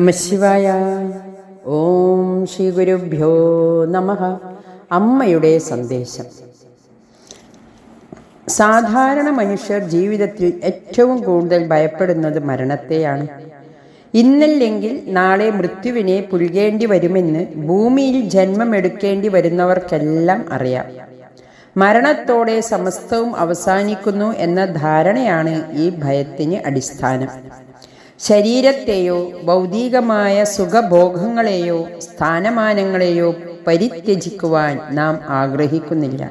നമശിവായ ഓം ശ്രീ ഗുരുഭ്യോ നമ. അമ്മയുടെ സന്ദേശം. സാധാരണ മനുഷ്യർ ജീവിതത്തിൽ ഏറ്റവും കൂടുതൽ ഭയപ്പെടുന്നത് മരണത്തെയാണ്. ഇന്നല്ലെങ്കിൽ നാളെ മൃത്യുവിനെ പുൽകേണ്ടി വരുമെന്ന് ഭൂമിയിൽ ജന്മമെടുക്കേണ്ടി വരുന്നവർക്കെല്ലാം അറിയാം. മരണത്തോടെ സമസ്തവും അവസാനിക്കുന്നു എന്ന ധാരണയാണ് ഈ ഭയത്തിന് അടിസ്ഥാനം. ശരീരത്തെയോ ഭൗതികമായ സുഖഭോഗങ്ങളെയോ സ്ഥാനമാനങ്ങളെയോ പരിത്യജിക്കുവാൻ നാം ആഗ്രഹിക്കുന്നില്ല.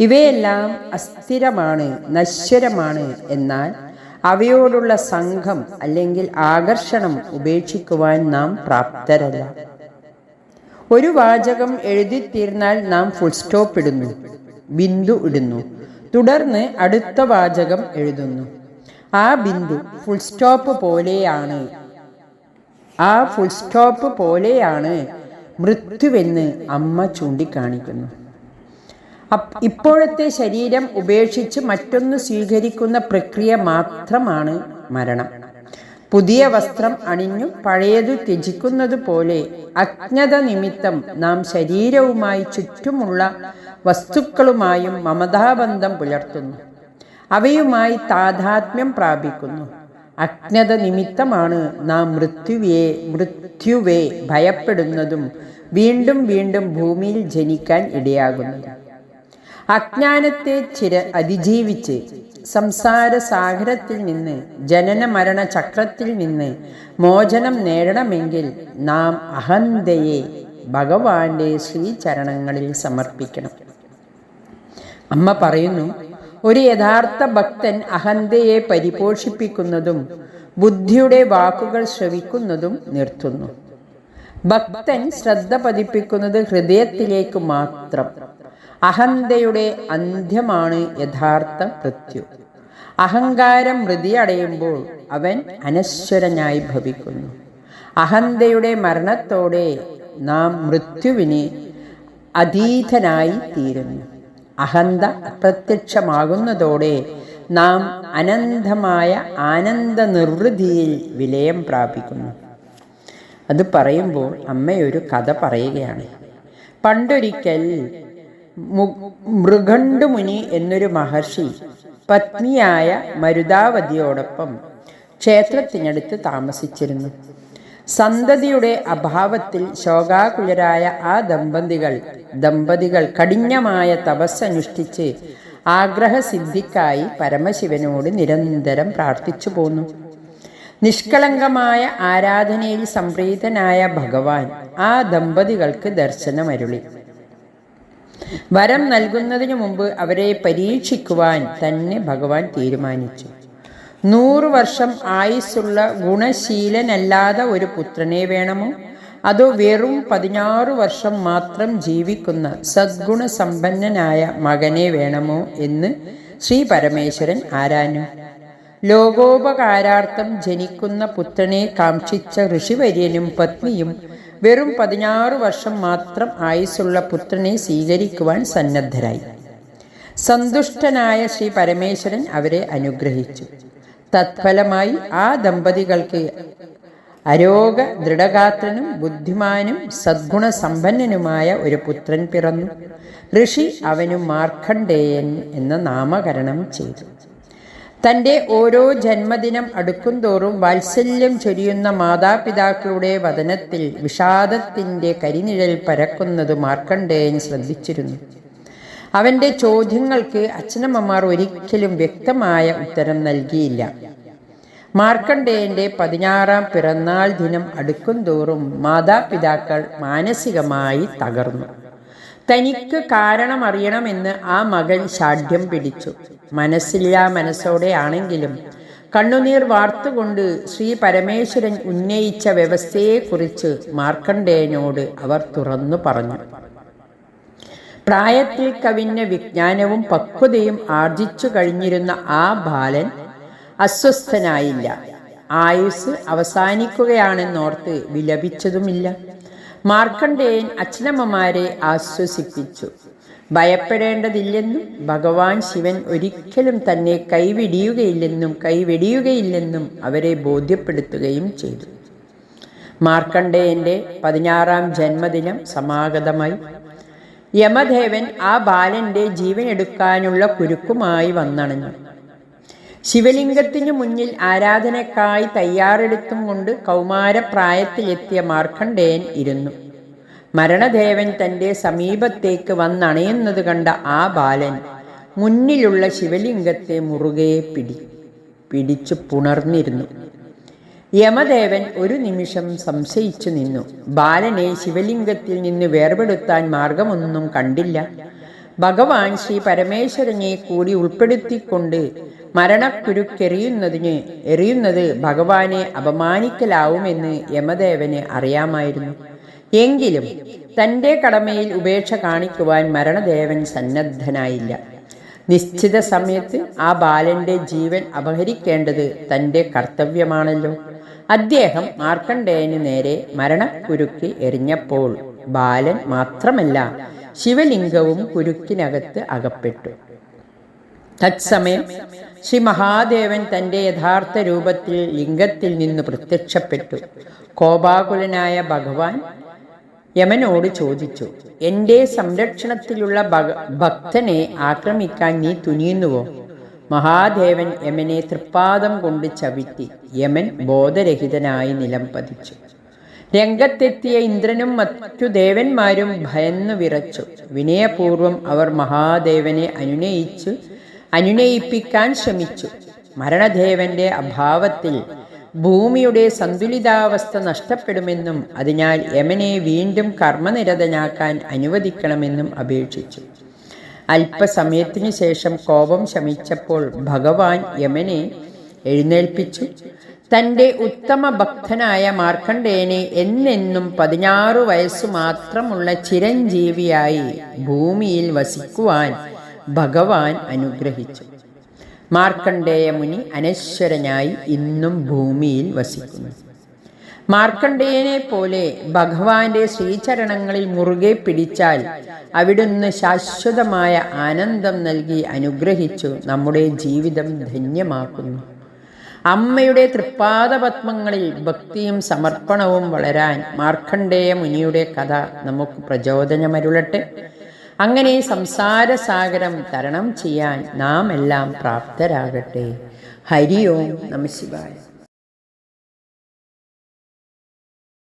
ഇവയെല്ലാം അസ്ഥിരമാണ് നശ്വരമാണ് എന്നാൽ അവയോടുള്ള സംഘം അല്ലെങ്കിൽ ആകർഷണം ഉപേക്ഷിക്കുവാൻ നാം പ്രാപ്തരല്ല. ഒരു വാചകം എഴുതിത്തീർന്നാൽ നാം ഫുൾ സ്റ്റോപ്പ് ഇടുന്നു ബിന്ദു ഇടുന്നു തുടർന്ന് അടുത്ത വാചകം എഴുതുന്നു. ആ ബിന്ദു ഫുൾ സ്റ്റോപ്പ് പോലെയാണ്. ആ ഫുൾ സ്റ്റോപ്പ് പോലെയാണ് മൃത്യുവെന്ന് അമ്മ ചൂണ്ടിക്കാണിക്കുന്നു. ഇപ്പോഴത്തെ ശരീരം ഉപേക്ഷിച്ച് മറ്റൊന്ന് സ്വീകരിക്കുന്ന പ്രക്രിയ മാത്രമാണ് മരണം. പുതിയ വസ്ത്രം അണിഞ്ഞു പഴയതു ത്യജിക്കുന്നത് പോലെ അജ്ഞത നിമിത്തം നാം ശരീരവുമായി ചുറ്റുമുള്ള വസ്തുക്കളുമായും മമതാബന്ധം പുലർത്തുന്നു. അവയുമായി താതാത്മ്യം പ്രാപിക്കുന്നു. അജ്ഞത നിമിത്തമാണ് നാം മൃത്യുവെ മൃത്യുവെ ഭയപ്പെടുന്നതും വീണ്ടും വീണ്ടും ഭൂമിയിൽ ജനിക്കാൻ ഇടയാകുന്നത്. അജ്ഞാനത്തെ ചിര അതിജീവിച്ച് സംസാര സാഗരത്തിൽ നിന്ന് ജനന മരണ ചക്രത്തിൽ നിന്ന് മോചനം നേടണമെങ്കിൽ നാം അഹന്തയെ ഭഗവാന്റെ ശ്രീചരണങ്ങളിൽ സമർപ്പിക്കണം. അമ്മ പറയുന്നു ഒരു യഥാർത്ഥ ഭക്തൻ അഹന്തയെ പരിപോഷിപ്പിക്കുന്നതും ബുദ്ധിയുടെ വാക്കുകൾ ശ്രവിക്കുന്നതും നിർത്തുന്നു. ഭക്തൻ ശ്രദ്ധ പതിപ്പിക്കുന്നത് ഹൃദയത്തിലേക്ക് മാത്രം. അഹന്തയുടെ അന്ത്യമാണ് യഥാർത്ഥ മൃത്യു അഹങ്കാരം മൃതി അടയുമ്പോൾ അവൻ അനശ്വരനായി ഭവിക്കുന്നു. അഹന്തയുടെ മരണത്തോടെ നാം മൃത്യുവിന് അതീതനായി തീരുന്നു. അഹന്ത അപ്രത്യക്ഷമാകുന്നതോടെ നാം അനന്തമായ ആനന്ദ നിർവൃതിയിൽ വിലയം പ്രാപിക്കുന്നു. അത് പറയുമ്പോൾ അമ്മയൊരു കഥ പറയുകയാണ്. പണ്ടൊരിക്കൽ മൃഗണ്ടുമുനി എന്നൊരു മഹർഷി പത്നിയായ മരുതാവതിയോടൊപ്പം ക്ഷേത്രത്തിനടുത്ത് താമസിച്ചിരുന്നു. സന്തതിയുടെ അഭാവത്തിൽ ശോകാകുലരായ ആ ദമ്പതികൾ ദമ്പതികൾ കഠിനമായ തപസ്സനുഷ്ഠിച്ച് ആഗ്രഹസിദ്ധിക്കായി പരമശിവനോട് നിരന്തരം പ്രാർത്ഥിച്ചു പോന്നു. നിഷ്കളങ്കമായ ആരാധനയിൽ സംപ്രീതനായ ഭഗവാൻ ആ ദമ്പതികൾക്ക് ദർശനമരുളി. വരം നൽകുന്നതിനു മുമ്പ് അവരെ പരീക്ഷിക്കുവാൻ തന്നെ ഭഗവാൻ തീരുമാനിച്ചു. നൂറു വർഷം ആയുസ്സുള്ള ഗുണശീലനല്ലാതെ ഒരു പുത്രനെ വേണമോ? അതോ വെറും പതിനാറ് വർഷം മാത്രം ജീവിക്കുന്ന സദ്ഗുണ സമ്പന്നനായ മകനെ വേണമോ എന്ന് ശ്രീ പരമേശ്വരൻ ആരാഞ്ഞു. ലോകോപകാരാർത്ഥം ജനിക്കുന്ന പുത്രനെ കാക്ഷിച്ച ഋഷിവര്യനും പത്നിയും വെറും പതിനാറ് വർഷം മാത്രം ആയുസ്സുള്ള പുത്രനെ സ്വീകരിക്കുവാൻ സന്നദ്ധരായി. സന്തുഷ്ടനായ ശ്രീ പരമേശ്വരൻ അവരെ അനുഗ്രഹിച്ചു. തത്ഫലമായി ആ ദമ്പതികൾക്ക് അരോഗ ദൃഢഗാത്രനും ബുദ്ധിമാനും സദ്ഗുണസമ്പന്നനുമായ ഒരു പുത്രൻ പിറന്നു. ഋഷി അവനു മാർക്കണ്ഡേയൻ എന്ന നാമകരണം ചെയ്തു. തന്റെ ഓരോ ജന്മദിനം അടുക്കുംതോറും വാത്സല്യം ചൊരിയുന്ന മാതാപിതാക്കളുടെ വതനത്തിൽ വിഷാദത്തിന്റെ കരിനിഴൽ പരക്കുന്നത് മാർക്കണ്ഡേയൻ ശ്രദ്ധിച്ചിരുന്നു. അവന്റെ ചോദ്യങ്ങൾക്ക് അച്ഛനമ്മമാർ ഒരിക്കലും വ്യക്തമായ ഉത്തരം നൽകിയില്ല. മാർക്കണ്ഡേയന്റെ പതിനാറാം പിറന്നാൾ ദിനം അടുക്കുംതോറും മാതാപിതാക്കൾ മാനസികമായി തകർന്നു. തനിക്ക് കാരണമറിയണമെന്ന് ആ മകൻ ശാഠ്യം പിടിച്ചു. മനസ്സില്ലാ മനസ്സോടെയാണെങ്കിലും കണ്ണുനീർ വാർത്തുകൊണ്ട് ശ്രീ പരമേശ്വരൻ ഉന്നയിച്ച വ്യവസ്ഥയെക്കുറിച്ച് മാർക്കണ്ഡേയനോട് അവർ തുറന്നു പറഞ്ഞു. പ്രായത്തിൽ കവിഞ്ഞ വിജ്ഞാനവും പക്വതയും ആർജിച്ചു കഴിഞ്ഞിരുന്ന ആ ബാലൻ അസ്വസ്ഥനായില്ല. ആയുസ് അവസാനിക്കുകയാണെന്നോർത്ത് വിലപിച്ചതുമില്ല. മാർക്കണ്ഡേയൻ അച്ഛനമ്മമാരെ ആശ്വസിപ്പിച്ചു. ഭയപ്പെടേണ്ടതില്ലെന്നും ഭഗവാൻ ശിവൻ ഒരിക്കലും തന്നെ കൈവിടിയുകയില്ലെന്നും കൈവെടിയുകയില്ലെന്നും അവരെ ബോധ്യപ്പെടുത്തുകയും ചെയ്തു. മാർക്കണ്ഡേയന്റെ പതിനാറാം ജന്മദിനം സമാഗതമായി. യമദേവൻ ആ ബാലന്റെ ജീവനെടുക്കാനുള്ള കുരുക്കുമായി വന്നണഞ്ഞു. ശിവലിംഗത്തിനു മുന്നിൽ ആരാധനക്കായി തയ്യാറെടുത്തും കൊണ്ട് കൗമാരപ്രായത്തിലെത്തിയ മാർക്കണ്ഡേയൻ ഇരുന്നു. മരണദേവൻ തന്റെ സമീപത്തേക്ക് വന്നണയുന്നത് കണ്ട ആ ബാലൻ മുന്നിലുള്ള ശിവലിംഗത്തെ മുറുകെ പിടി പിടിച്ചു പുണർന്നിരുന്നു. യമദേവൻ ഒരു നിമിഷം സംശയിച്ചു നിന്നു. ബാലനെ ശിവലിംഗത്തിൽ നിന്ന് വേർപെടുത്താൻ മാർഗമൊന്നും കണ്ടില്ല. ഭഗവാൻ ശ്രീ പരമേശ്വരനെ കൂടി ഉൾപ്പെടുത്തിക്കൊണ്ട് മരണക്കുരുക്കെറിയുന്നതിന് എറിയുന്നത് ഭഗവാനെ അപമാനിക്കലാവുമെന്ന് യമദേവന് അറിയാമായിരുന്നു. എങ്കിലും തന്റെ കടമയിൽ ഉപേക്ഷ കാണിക്കുവാൻ മരണദേവൻ സന്നദ്ധനായില്ല. നിശ്ചിത സമയത്ത് ആ ബാലന്റെ ജീവൻ അപഹരിക്കേണ്ടത് തന്റെ കർത്തവ്യമാണല്ലോ. അദ്ദേഹം മാർക്കണ്ഡേയന് നേരെ മരണക്കുരുക്ക് എറിഞ്ഞപ്പോൾ ബാലൻ മാത്രമല്ല ശിവലിംഗവും കുരുക്കിനകത്ത് അകപ്പെട്ടു. തത്സമയം ശ്രീ മഹാദേവൻ തന്റെ യഥാർത്ഥ രൂപത്തിൽ ലിംഗത്തിൽ നിന്ന് പ്രത്യക്ഷപ്പെട്ടു. കോപാകുലനായ ഭഗവാൻ യമനോട് ചോദിച്ചു എന്റെ സംരക്ഷണത്തിലുള്ള ഭക്തനെ ആക്രമിക്കാൻ നീ തുനിയുന്നുവോ? മഹാദേവൻ യമനെ തൃപ്പാദം കൊണ്ട് ചവിട്ടി. യമൻ ബോധരഹിതനായി നിലം പതിച്ചു. രംഗത്തെത്തിയ ഇന്ദ്രനും മറ്റു ദേവന്മാരും ഭയന്നു വിറച്ചു. വിനയപൂർവം അവർ മഹാദേവനെ അനുനയിച്ചു അനുനയിപ്പിക്കാൻ ശ്രമിച്ചു. മരണദേവന്റെ അഭാവത്തിൽ ഭൂമിയുടെ സന്തുലിതാവസ്ഥ നഷ്ടപ്പെടുമെന്നും അതിനാൽ യമനെ വീണ്ടും കർമ്മനിരതനാക്കാൻ അനുവദിക്കണമെന്നും അപേക്ഷിച്ചു. അല്പസമയത്തിനു ശേഷം കോപം ശമിച്ചപ്പോൾ ഭഗവാൻ യമനെ എഴുന്നേൽപ്പിച്ചു. തന്റെ ഉത്തമ ഭക്തനായ മാർക്കണ്ഡേയനെ എന്നെന്നും പതിനാറു വയസ്സു മാത്രമുള്ള ചിരഞ്ജീവിയായി ഭൂമിയിൽ വസിക്കുവാൻ ഭഗവാൻ അനുഗ്രഹിച്ചു. മാർക്കണ്ഡേയ മുനി അനശ്വരനായി ഇന്നും ഭൂമിയിൽ വസിക്കുന്നു. മാർക്കണ്ഡേയനെ പോലെ ഭഗവാന്റെ ശ്രീചരണങ്ങളിൽ മുറുകെ പിടിച്ചാൽ അവിടുന്ന് ശാശ്വതമായ ആനന്ദം നൽകി അനുഗ്രഹിച്ചു നമ്മുടെ ജീവിതം ധന്യമാക്കുന്നു. അമ്മയുടെ തൃപ്പാദപത്മങ്ങളിൽ ഭക്തിയും സമർപ്പണവും വളരാൻ മാർക്കണ്ഡേയ മുനിയുടെ കഥ നമുക്ക് പ്രചോദനമരുളട്ടെ. അങ്ങനെ സംസാരസാഗരം തരണം ചെയ്യാൻ നാം എല്ലാം പ്രാപ്തരാകട്ടെ. ഹരി ഓം നമ ശിവായ.